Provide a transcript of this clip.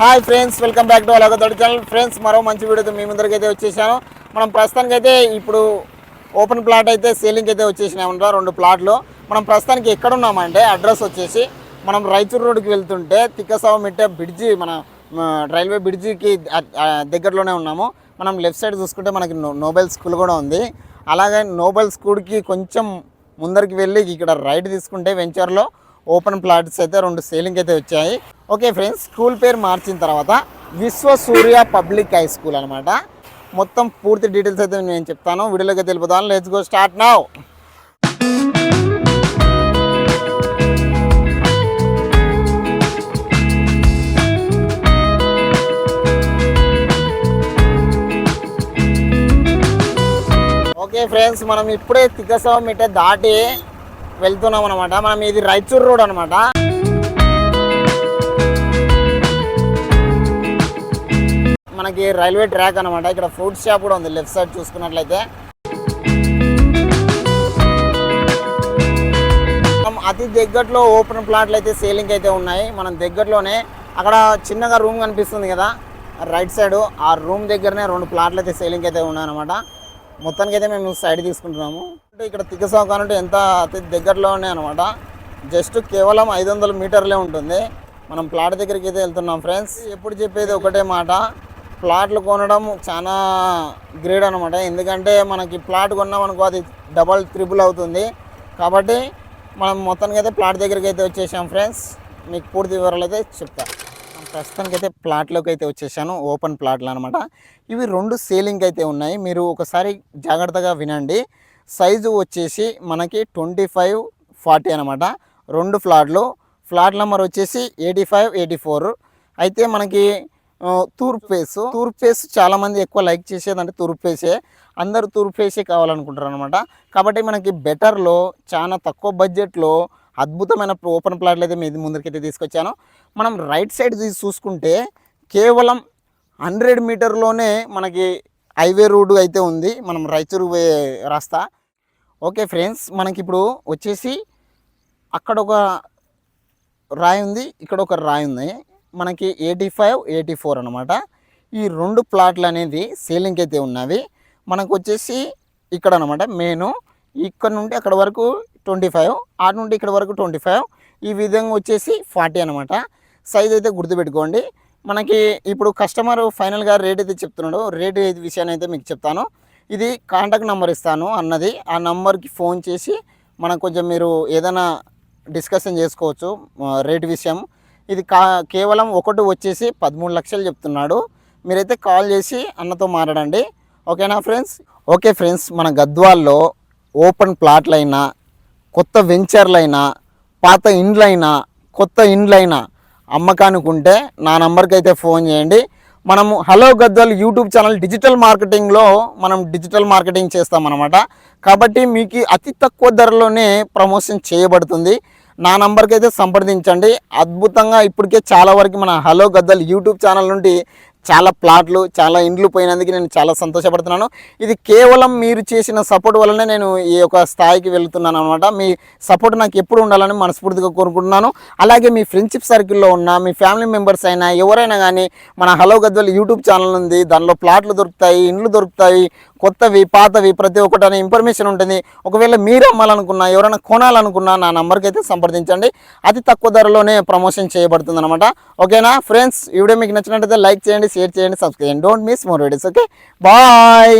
Hi friends welcome back to అలాగ తోటి channel. Friends మరో మంచి వీడియోతో మీ ముందరికి అయితే వచ్చేసాను. మనం ప్రస్తుతానికైతే ఇప్పుడు ఓపెన్ ప్లాట్ అయితే సేలింగ్ అయితే వచ్చేసినాయి రెండు ప్లాట్లు. మనం ప్రస్తుతానికి ఎక్కడ ఉన్నామంటే అడ్రస్ వచ్చేసి మనం రైచూర్ రోడ్కి వెళ్తుంటే తిక్కసావ మిట్టే బ్రిడ్జి మన రైల్వే బ్రిడ్జికి దగ్గరలోనే ఉన్నాము. మనం లెఫ్ట్ సైడ్ చూసుకుంటే మనకి నో- నోబెల్ స్కూల్ కూడా ఉంది. అలాగే నోబెల్ స్కూల్కి కొంచెం ముందరికి వెళ్ళి ఇక్కడ రైట్ తీసుకుంటే వెంచర్లో ఓపెన్ ప్లాట్స్ అయితే రెండు సేలింగ్ అయితే వచ్చాయి. ఓకే ఫ్రెండ్స్ స్కూల్ పేరు మార్చిన తర్వాత విశ్వ సూర్య పబ్లిక్ హై స్కూల్ అనమాట మొత్తం పూర్తి డీటెయిల్స్ అయితే నేను చెప్తాను. వీడియోలోకి తెలుపుతాను let's go start now okay friends మనం ఇప్పుడే తిక్కసవ మిట్ట దాటి వెళ్తున్నాం అనమాట మనం ఇది రైచూర్ రోడ్ అనమాట మనకి రైల్వే ట్రాక్ అనమాట ఇక్కడ ఫ్రూట్ షాప్ కూడా ఉంది లెఫ్ట్ సైడ్ చూసుకున్నట్లయితే. అతి దగ్గరలో ఓపెన్ ప్లాట్లు అయితే సేలింగ్ అయితే ఉన్నాయి. మనం దగ్గరలోనే అక్కడ చిన్నగా రూమ్ కనిపిస్తుంది కదా రైట్ సైడ్. ఆ రూమ్ దగ్గరనే రెండు ప్లాట్లు అయితే సేలింగ్ అయితే ఉన్నాయన్నమాట. మొత్తానికి అయితే మేము సైడ్ తీసుకుంటున్నాము. ఇక్కడ తిక్కసావు కానంటే ఎంత అతి దగ్గరలోనే అనమాట జస్ట్ కేవలం ఐదు వందల మీటర్లే ఉంటుంది. మనం ప్లాట్ దగ్గరికి అయితే వెళ్తున్నాం ఫ్రెండ్స్. ఎప్పుడు చెప్పేది ఒకటే మాట. ప్లాట్లు కొనడం చాలా గ్రేట్ అనమాట ఎందుకంటే మనకి ప్లాట్ కొన్నాం అనుకో అది డబల్ త్రిబుల్ అవుతుంది. కాబట్టి మనం మొత్తానికి అయితే ప్లాట్ దగ్గరికి అయితే వచ్చేసాం ఫ్రెండ్స్. మీకు పూర్తి వివరాలు అయితే చెప్తా. ప్రస్తుతానికి అయితే ప్లాట్లోకి అయితే వచ్చేసాను. ఓపెన్ ప్లాట్లు అనమాట ఇవి రెండు సేలింగ్ అయితే ఉన్నాయి. మీరు ఒకసారి జాగ్రత్తగా వినండి. సైజు వచ్చేసి మనకి ట్వంటీ ఫైవ్ ఫార్టీ అనమాట రెండు ఫ్లాట్లు. ఫ్లాట్ నెంబర్ వచ్చేసి ఎయిటీ ఫైవ్ ఎయిటీ ఫోర్. అయితే మనకి ఆ, తూర్పు చాలామంది ఎక్కువ లైక్ చేసేదంటే తూర్పేసే అందరూ తూర్పేసే కావాలనుకుంటారు అనమాట కాబట్టి మనకి బెటర్లో చాలా తక్కువ బడ్జెట్లో అద్భుతమైన ఓపెన్ ప్లాట్లు అయితే మీ ముందరికైతే తీసుకొచ్చాను. మనం రైట్ సైడ్ చూసుకుంటే కేవలం హండ్రెడ్ మీటర్లోనే మనకి హైవే రోడ్డు అయితే ఉంది. మనం రైచూరు పోయే రాస్తా. ఓకే ఫ్రెండ్స్ మనకి ఇప్పుడు వచ్చేసి అక్కడ ఒక రాయి ఉంది ఇక్కడ ఒక రాయి ఉంది. మనకి ఎయిటీ ఫైవ్ ఎయిటీ ఫోర్ అనమాట ఈ రెండు ప్లాట్లు అనేది సేలింగ్ అయితే ఉన్నవి. మనకు వచ్చేసి ఇక్కడ అనమాట మెయిన్. ఇక్కడ నుండి అక్కడ వరకు ట్వంటీ ఫైవ్ ఆ నుండి ఇక్కడ వరకు ట్వంటీ ఫైవ్. ఈ విధంగా వచ్చేసి ఫార్టీ అనమాట సైజ్ అయితే గుర్తుపెట్టుకోండి. మనకి ఇప్పుడు కస్టమర్ ఫైనల్గా రేట్ అయితే చెప్తున్నాడు. రేట్ విషయాన్ని అయితే మీకు చెప్తాను. ఇది కాంటాక్ట్ నెంబర్ ఇస్తాను అన్నది. ఆ నెంబర్కి ఫోన్ చేసి మనకు కొంచెం మీరు ఏదైనా డిస్కషన్ చేసుకోవచ్చు రేట్ విషయం. ఇది కా కేవలం ఒకటి వచ్చేసి పదమూడు లక్షలు చెప్తున్నాడు. మీరైతే కాల్ చేసి అన్నతో మాట్లాడండి. ఓకేనా ఫ్రెండ్స్? ఓకే ఫ్రెండ్స్ మన గద్వాల్లో ఓపెన్ ప్లాట్లైనా కొత్త వెంచర్లైనా పాత ఇండ్లైనా కొత్త ఇండ్లైనా అమ్మకానికి ఉంటే నా నంబర్కి అయితే ఫోన్ చేయండి. మనము hello Gadwal YouTube channel digital మార్కెటింగ్లో మనం డిజిటల్ మార్కెటింగ్ చేస్తామన్నమాట. కాబట్టి మీకు అతి తక్కువ ధరలోనే ప్రమోషన్ చేయబడుతుంది. నా నంబర్కి అయితే సంప్రదించండి. అద్భుతంగా ఇప్పటికే చాలా వరకు మన హలో గద్దల్ యూట్యూబ్ ఛానల్ నుండి చాలా ప్లాట్లు చాలా ఇండ్లు పోయినందుకు నేను చాలా సంతోషపడుతున్నాను. ఇది కేవలం మీరు చేసిన సపోర్ట్ వల్లనే నేను ఈ యొక్క స్థాయికి వెళ్తున్నాను అనమాట మీ సపోర్ట్ నాకు ఎప్పుడు ఉండాలని మనస్ఫూర్తిగా కోరుకుంటున్నాను. అలాగే మీ ఫ్రెండ్షిప్ సర్కిల్లో ఉన్న మీ ఫ్యామిలీ మెంబర్స్ అయినా ఎవరైనా కానీ మన హలో గద్వల్ యూట్యూబ్ ఛానల్ ఉంది. దానిలో ప్లాట్లు దొరుకుతాయి ఇండ్లు దొరుకుతాయి కొత్తవి పాతవి ప్రతి ఒక్కటి అనే ఇన్ఫర్మేషన్ ఉంటుంది. ఒకవేళ మీరు అమ్మాలనుకున్నా ఎవరైనా కొనాలనుకున్నా నా నంబర్కి అయితే సంప్రదించండి. అతి తక్కువ ధరలోనే ప్రమోషన్ చేయబడుతుంది అనమాట ఓకేనా? ఫ్రెండ్స్ ఈ వీడియో మీకు నచ్చినట్టయితే లైక్ చేయండి షేర్ చేయండి సబ్స్క్రైబ్ చేయండి. Don't miss more videos okay bye